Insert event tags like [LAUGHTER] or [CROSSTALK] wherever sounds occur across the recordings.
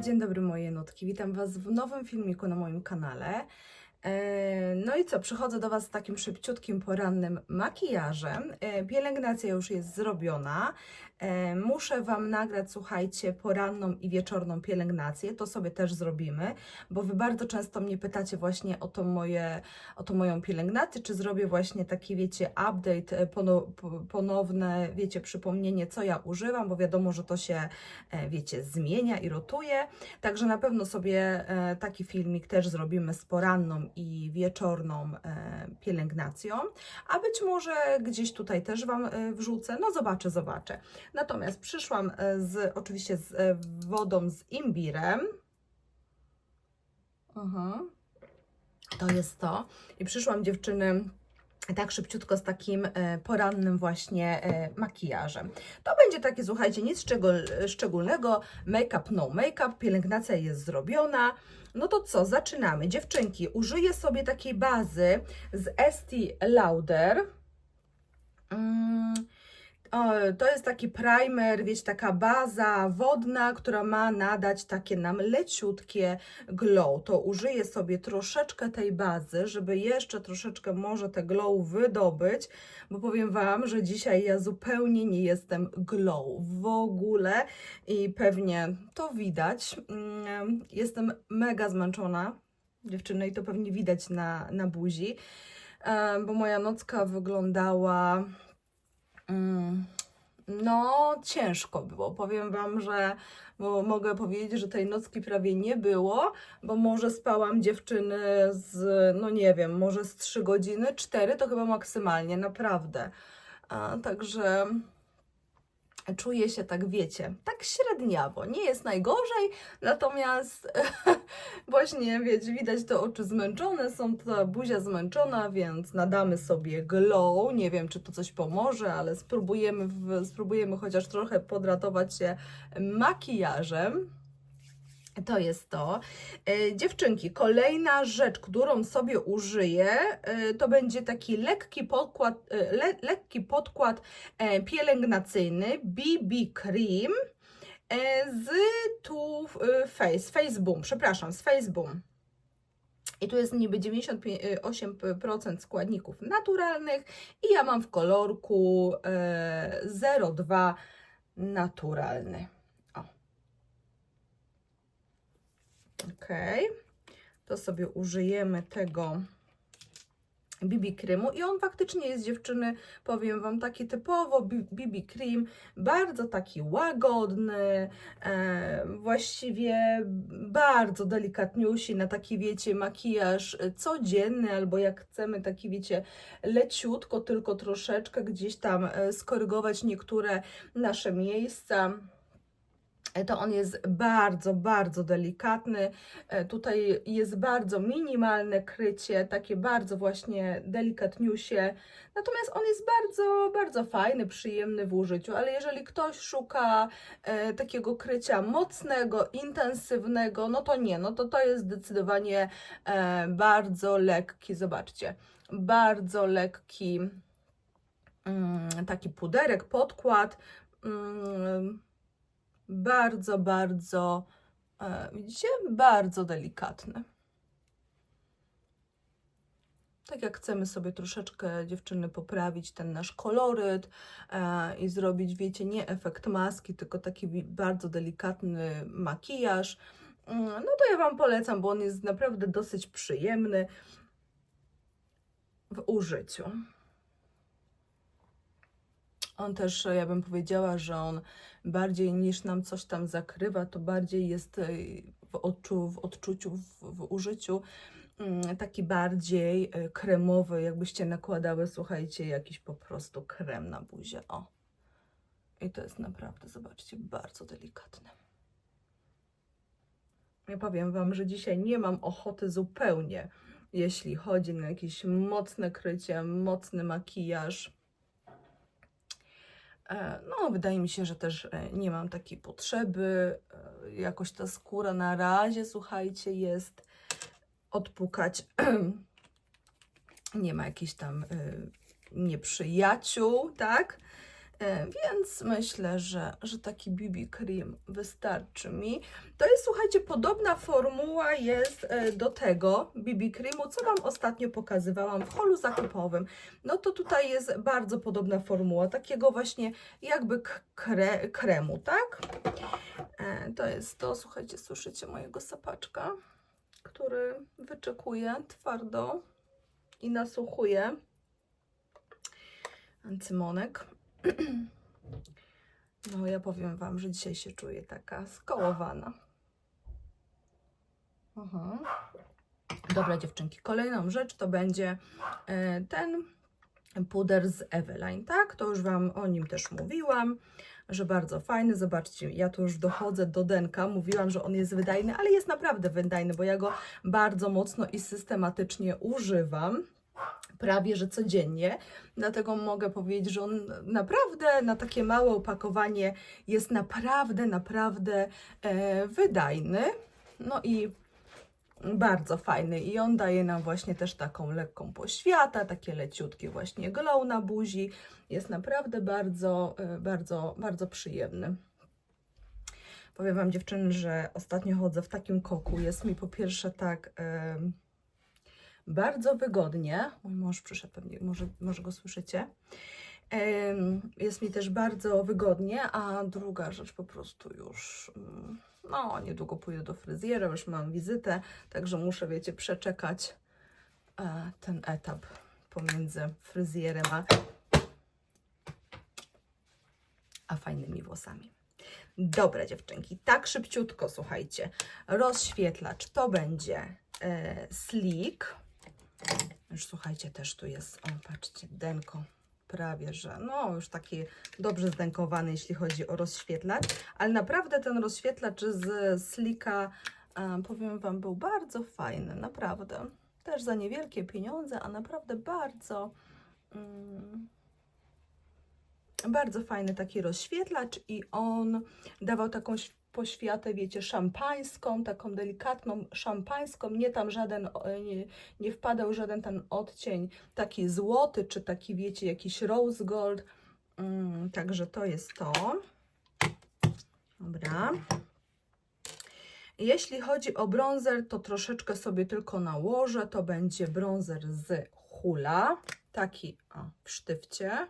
dzień dobry moje nutki. Witam Was w nowym filmiku na moim kanale. E, No i co, przychodzę do Was z takim szybciutkim porannym makijażem. E, Pielęgnacja już jest zrobiona. E, Muszę Wam nagrać, słuchajcie, poranną i wieczorną pielęgnację. To sobie też zrobimy, bo Wy bardzo często mnie pytacie właśnie o to moje, o to moją pielęgnację, czy zrobię właśnie taki, wiecie, update, pono- po- ponowne, wiecie, przypomnienie, co ja używam, bo wiadomo, że to się, wiecie, zmienia i rotuje. Także na pewno sobie taki filmik też zrobimy z poranną i wieczorną e, pielęgnacją, a być może gdzieś tutaj też Wam e, wrzucę, no zobaczę, zobaczę. Natomiast przyszłam e, z, oczywiście z wodą z imbirem. Mhm. To jest to. I przyszłam dziewczyny tak szybciutko z takim e, porannym właśnie e, makijażem. To będzie takie, słuchajcie, nic szczegól- szczególnego, make-up, no make-up, pielęgnacja jest zrobiona. No to co, zaczynamy. Dziewczynki, użyję sobie takiej bazy z Estee Lauder. Mm, to jest taki primer, wiecie, taka baza wodna, która ma nadać takie nam leciutkie glow. To użyję sobie troszeczkę tej bazy, żeby jeszcze troszeczkę może te glow wydobyć, bo powiem Wam, że dzisiaj ja zupełnie nie jestem glow w ogóle i pewnie to widać. Mm, Jestem mega zmęczona, dziewczyny, i to pewnie widać na, na buzi, e, bo moja nocka wyglądała No, ciężko było. Powiem Wam, że mogę powiedzieć, że tej nocki prawie nie było, bo może spałam dziewczyny z, no nie wiem, może z 3 godziny, 4 to chyba maksymalnie, naprawdę. A, także czuję się tak, wiecie, tak średniawo. Nie jest najgorzej, natomiast [LAUGHS] właśnie, wiecie, widać te oczy zmęczone, są ta buzia zmęczona, więc nadamy sobie glow. Nie wiem, czy to coś pomoże, ale spróbujemy, w, spróbujemy chociaż trochę podratować się makijażem. To jest to. E, dziewczynki, kolejna rzecz, którą sobie użyję, e, to będzie taki lekki podkład, e, le, lekki podkład pielęgnacyjny BB Cream z tu Face, Face Boom, przepraszam, z Face Boom. I tu jest niby 98% składników naturalnych i ja mam w kolorku e, 02 naturalny. Ok. To sobie użyjemy tego BB Creamu i on faktycznie jest dziewczyny, powiem Wam, taki typowo BB Cream, bardzo taki łagodny, e, właściwie bardzo delikatniusi na taki, wiecie, makijaż codzienny, albo jak chcemy taki, wiecie, leciutko, tylko troszeczkę gdzieś tam e, skorygować niektóre nasze miejsca to on jest bardzo, bardzo delikatny. E, Tutaj jest bardzo minimalne krycie, takie bardzo właśnie delikatniusie. Natomiast on jest bardzo, bardzo fajny, przyjemny w użyciu, ale jeżeli ktoś szuka e, takiego krycia mocnego, intensywnego, no to nie, no to to jest zdecydowanie e, bardzo lekki, zobaczcie, bardzo lekki mm, taki puderek, podkład. Mm, bardzo, bardzo, e, widzicie, bardzo delikatny. Tak jak chcemy sobie troszeczkę dziewczyny poprawić ten nasz koloryt e, i zrobić, wiecie, nie efekt maski, tylko taki bardzo delikatny makijaż, mm, no to ja Wam polecam, bo on jest naprawdę dosyć przyjemny w użyciu. On też, ja bym powiedziała, że on bardziej niż nam coś tam zakrywa, to bardziej jest e, w, odczu, w odczuciu, w, w użyciu mm, taki bardziej e, kremowy, jakbyście nakładały, słuchajcie, jakiś po prostu krem na buzię. O. I to jest naprawdę, zobaczcie, bardzo delikatne. Ja powiem Wam, że dzisiaj nie mam ochoty zupełnie, jeśli chodzi na jakieś mocne krycie, mocny makijaż. E, No, wydaje mi się, że też e, nie mam takiej potrzeby. E, Jakoś ta skóra na razie, słuchajcie, jest odpukać. [CLEARS THROAT] Nie ma jakichś tam nieprzyjaciół, tak? E, Więc myślę, że, że taki BB Cream wystarczy mi. To jest, słuchajcie, podobna formuła jest e, do tego BB Creamu, co Wam ostatnio pokazywałam w holu zakupowym. No to tutaj jest bardzo podobna formuła, takiego właśnie jakby kre, kremu, tak? E, To jest to, słuchajcie, słyszycie mojego sapaczka, który wyczekuje twardo i nasłuchuje. Ancymonek. No, ja powiem Wam, że dzisiaj się czuję taka skołowana. Aha. Dobra, dziewczynki, kolejną rzecz to będzie e, ten puder z Eveline, tak? To już Wam o nim też mówiłam, że bardzo fajny. Zobaczcie, ja tu już dochodzę do denka. Mówiłam, że on jest wydajny, ale jest naprawdę wydajny, bo ja go bardzo mocno i systematycznie używam prawie że codziennie. Dlatego mogę powiedzieć, że on naprawdę na takie małe opakowanie jest naprawdę, naprawdę e, wydajny. No i bardzo fajny. I on daje nam właśnie też taką lekką poświatę, takie leciutkie właśnie glow na buzi. Jest naprawdę bardzo, e, bardzo, bardzo przyjemny. Powiem Wam dziewczyny, że ostatnio chodzę w takim koku. Jest mi po pierwsze tak... bardzo wygodnie. Mój mąż przyszedł, pewnie może, może go słyszycie. Jest mi też bardzo wygodnie, a druga rzecz po prostu już, mm, no niedługo pójdę do fryzjera, już mam wizytę, także muszę, wiecie, przeczekać e, ten etap pomiędzy fryzjerem a, a fajnymi włosami. Dobra dziewczynki, tak szybciutko, słuchajcie, rozświetlacz to będzie e, Sleek. Już słuchajcie, też tu jest, o patrzcie, denko, prawie że, no już taki dobrze zdenkowany, jeśli chodzi o rozświetlacz, ale naprawdę ten rozświetlacz z Slika, powiem Wam, był bardzo fajny, naprawdę. Też za niewielkie pieniądze, a naprawdę bardzo, mm, bardzo fajny taki rozświetlacz i on dawał taką poświatę, wiecie, szampańską, taką delikatną szampańską, nie tam żaden, nie, nie wpadał żaden ten odcień taki złoty, czy taki, wiecie, jakiś rose gold. Mm, także to jest to. Dobra. Jeśli chodzi o bronzer, to troszeczkę sobie tylko nałożę. To będzie bronzer z Hula. Taki o, w sztywcie.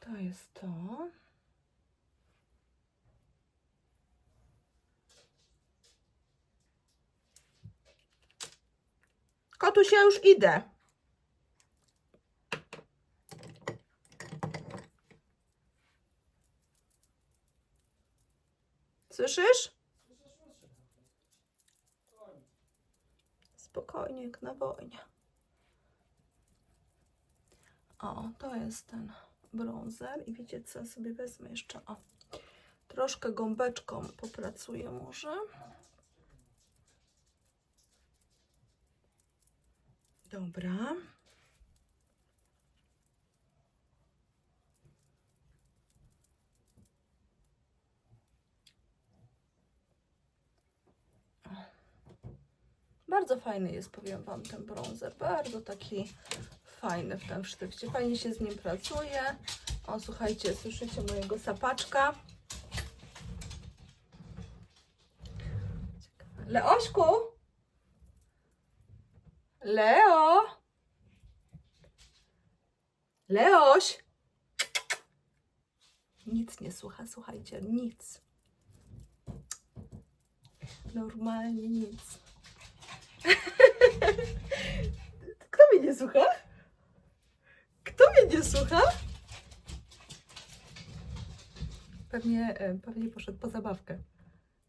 To jest to. Kotuś, ja już idę. Słyszysz? Spokojnie, jak na wojnie. O, to jest ten bronzer. I wiecie co, sobie wezmę jeszcze, o, troszkę gąbeczką popracuję może. Dobra. Bardzo fajny jest, powiem Wam, ten bronzer. Bardzo taki fajny w tym sztywcie. Fajnie się z nim pracuje. O, słuchajcie, słyszycie mojego sapaczka. Leośku! Leo! Leoś! Nic nie słucha, słuchajcie, nic. Normalnie nic. [LAUGHS] Kto mnie nie słucha? Kto mnie nie słucha? Pewnie, e, pewnie poszedł po zabawkę.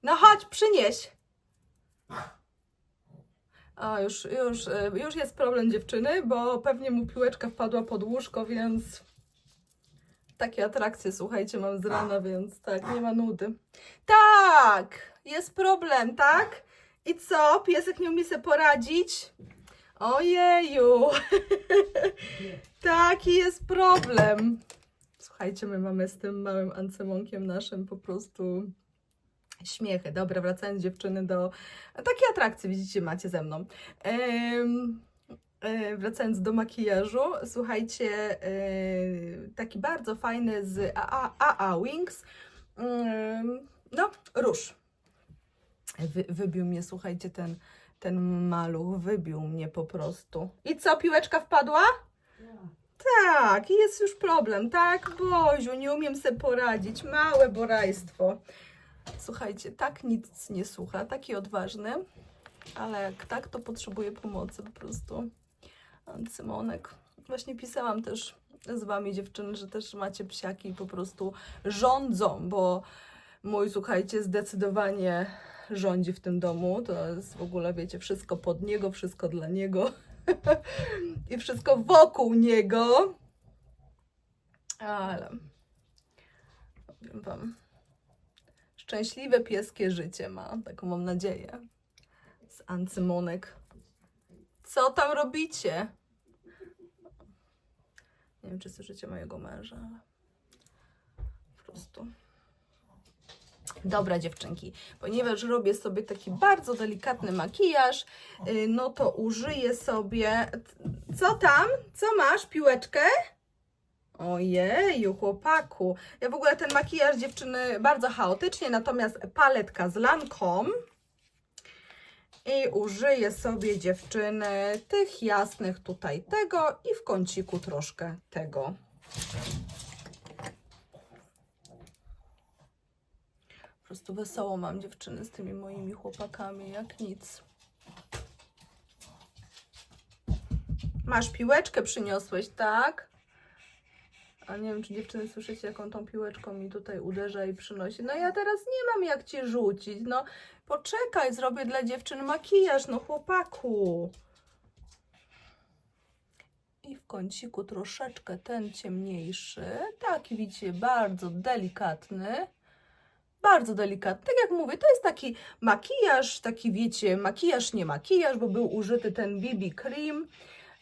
No chodź, przynieś. A, już, już, e, już jest problem dziewczyny, bo pewnie mu piłeczka wpadła pod łóżko, więc takie atrakcje, słuchajcie, mam z rana, więc tak, nie ma nudy. Tak, jest problem, tak? I co? Piesek nie umie sobie poradzić? Ojeju, [LAUGHS] taki jest problem. Słuchajcie, my mamy z tym małym ancemonkiem naszym po prostu śmiechy. Dobra, wracając dziewczyny do takiej atrakcji, widzicie, macie ze mną. E, wracając do makijażu, słuchajcie, e, taki bardzo fajny z AA, AA Wings, no, róż. Wy, wybił mnie, słuchajcie, ten, ten maluch, wybił mnie po prostu. I co, piłeczka wpadła? Tak, jest już problem, tak? Boziu, nie umiem sobie poradzić, małe borajstwo. Słuchajcie, tak nic nie słucha, taki odważny, ale jak tak, to potrzebuje pomocy po prostu. Symonek. Właśnie pisałam też z wami dziewczyny, że też macie psiaki i po prostu rządzą, bo mój, słuchajcie, zdecydowanie rządzi w tym domu. To jest w ogóle, wiecie, wszystko pod niego, wszystko dla niego [LAUGHS] i wszystko wokół niego. Ale powiem wam, szczęśliwe pieskie życie ma, taką mam nadzieję. Z Ancymonek. Co tam robicie? Nie wiem, czy słyszycie mojego męża, ale po prostu. Dobra, dziewczynki, ponieważ robię sobie taki bardzo delikatny makijaż, y, no to użyję sobie. Co tam? Co masz? Piłeczkę? Ojeju, chłopaku. Ja w ogóle ten makijaż dziewczyny bardzo chaotycznie, natomiast paletka z Lancome. I użyję sobie dziewczyny tych jasnych tutaj tego i w kąciku troszkę tego. Po prostu wesoło mam dziewczyny z tymi moimi chłopakami, jak nic. Masz piłeczkę przyniosłeś, tak? A nie wiem, czy dziewczyny słyszycie, jaką tą piłeczką mi tutaj uderza i przynosi. No ja teraz nie mam jak cię rzucić. No poczekaj, zrobię dla dziewczyn makijaż, no chłopaku. I w kąciku troszeczkę ten ciemniejszy. Taki widzicie, bardzo delikatny. Bardzo delikatny. Tak jak mówię, to jest taki makijaż, taki wiecie, makijaż nie makijaż, bo był użyty ten BB Cream.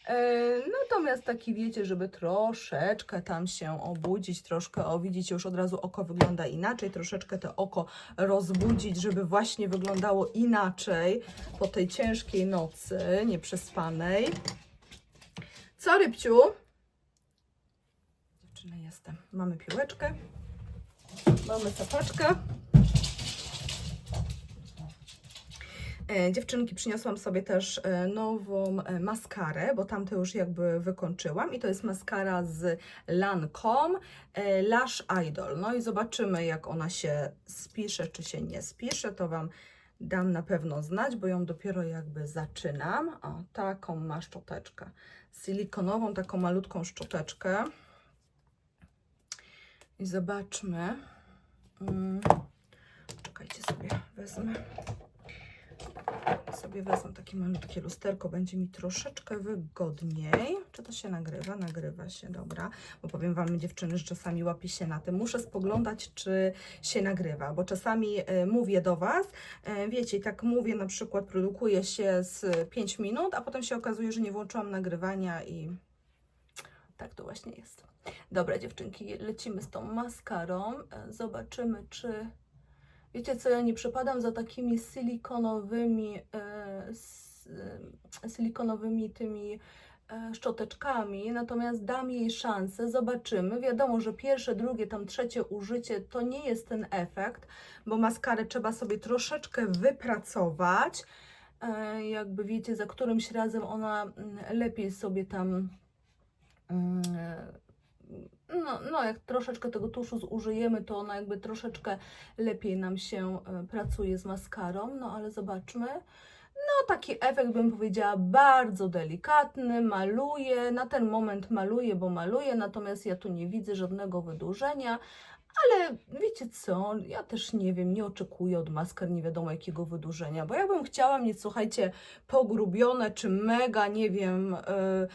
E, Natomiast taki wiecie, żeby troszeczkę tam się obudzić, troszkę, o widzicie, już od razu oko wygląda inaczej, troszeczkę to oko rozbudzić, żeby właśnie wyglądało inaczej po tej ciężkiej nocy, nieprzespanej. Co, Rybciu? Dziewczyny, jestem. Mamy piłeczkę, mamy sapaczkę. Dziewczynki, przyniosłam sobie też e, nową e, maskarę, bo tamte już jakby wykończyłam i to jest maskara z Lancome e, Lash Idol. No i zobaczymy jak ona się spisze, czy się nie spisze, to Wam dam na pewno znać, bo ją dopiero jakby zaczynam. O, taką ma szczoteczkę silikonową, taką malutką szczoteczkę. I zobaczmy. Mm. Czekajcie sobie, wezmę sobie wezmę takie malutkie lusterko, będzie mi troszeczkę wygodniej. Czy to się nagrywa? Nagrywa się, dobra. Bo powiem Wam, dziewczyny, że czasami łapię się na tym. Muszę spoglądać, czy się nagrywa, bo czasami e, mówię do Was, e, wiecie, tak mówię, na przykład produkuję się z 5 minut, a potem się okazuje, że nie włączyłam nagrywania i tak to właśnie jest. Dobra, dziewczynki, lecimy z tą maskarą. E, Zobaczymy, czy Wiecie co, ja nie przepadam za takimi silikonowymi, e, e, silikonowymi tymi e, szczoteczkami, natomiast dam jej szansę, zobaczymy. Wiadomo, że pierwsze, drugie, tam trzecie użycie to nie jest ten efekt, bo maskarę trzeba sobie troszeczkę wypracować. E, jakby wiecie, za którymś razem ona mm, lepiej sobie tam mm, no, no, jak troszeczkę tego tuszu zużyjemy, to ona jakby troszeczkę lepiej nam się e, pracuje z maskarą, no ale zobaczmy. No, taki efekt bym powiedziała bardzo delikatny, maluje, na ten moment maluje, bo maluje, natomiast ja tu nie widzę żadnego wydłużenia, ale wiecie co, ja też nie wiem, nie oczekuję od masker nie wiadomo jakiego wydłużenia, bo ja bym chciała mieć, słuchajcie, pogrubione czy mega, nie wiem, yy,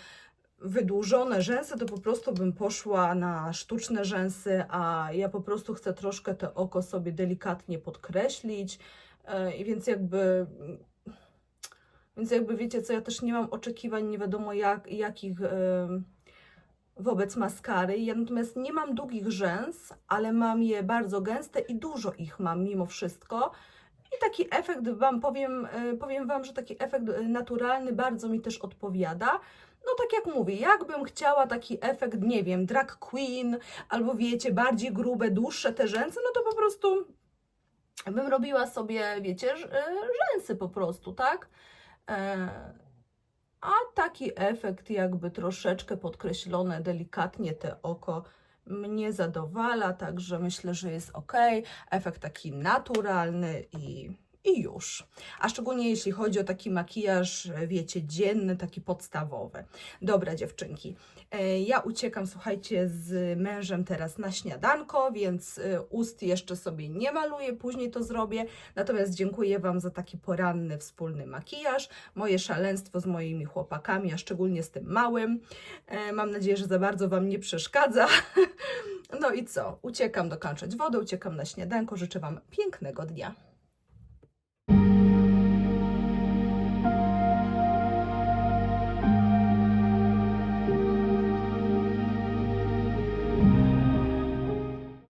wydłużone rzęsy, to po prostu bym poszła na sztuczne rzęsy, a ja po prostu chcę troszkę to oko sobie delikatnie podkreślić. e, I więc jakby. Więc jakby wiecie co, ja też nie mam oczekiwań, nie wiadomo jak, jakich e, wobec maskary. Ja natomiast nie mam długich rzęs, ale mam je bardzo gęste i dużo ich mam mimo wszystko. I taki efekt Wam powiem, e, powiem Wam, że taki efekt naturalny bardzo mi też odpowiada. No tak jak mówię, jakbym chciała taki efekt, nie wiem, drag queen, albo wiecie, bardziej grube, dłuższe te rzęsy, no to po prostu bym robiła sobie, wiecie, e, rzęsy po prostu, tak? E, A taki efekt jakby troszeczkę podkreślone delikatnie te oko mnie zadowala, także myślę, że jest ok. Efekt taki naturalny i, i już. A szczególnie jeśli chodzi o taki makijaż, wiecie, dzienny, taki podstawowy. Dobra, dziewczynki. E, Ja uciekam, słuchajcie, z mężem teraz na śniadanko, więc e, ust jeszcze sobie nie maluję, później to zrobię. Natomiast dziękuję Wam za taki poranny wspólny makijaż, moje szaleństwo z moimi chłopakami, a szczególnie z tym małym. E, Mam nadzieję, że za bardzo Wam nie przeszkadza. [LAUGHS] No i co? Uciekam dokończyć wodę, uciekam na śniadanko. Życzę Wam pięknego dnia.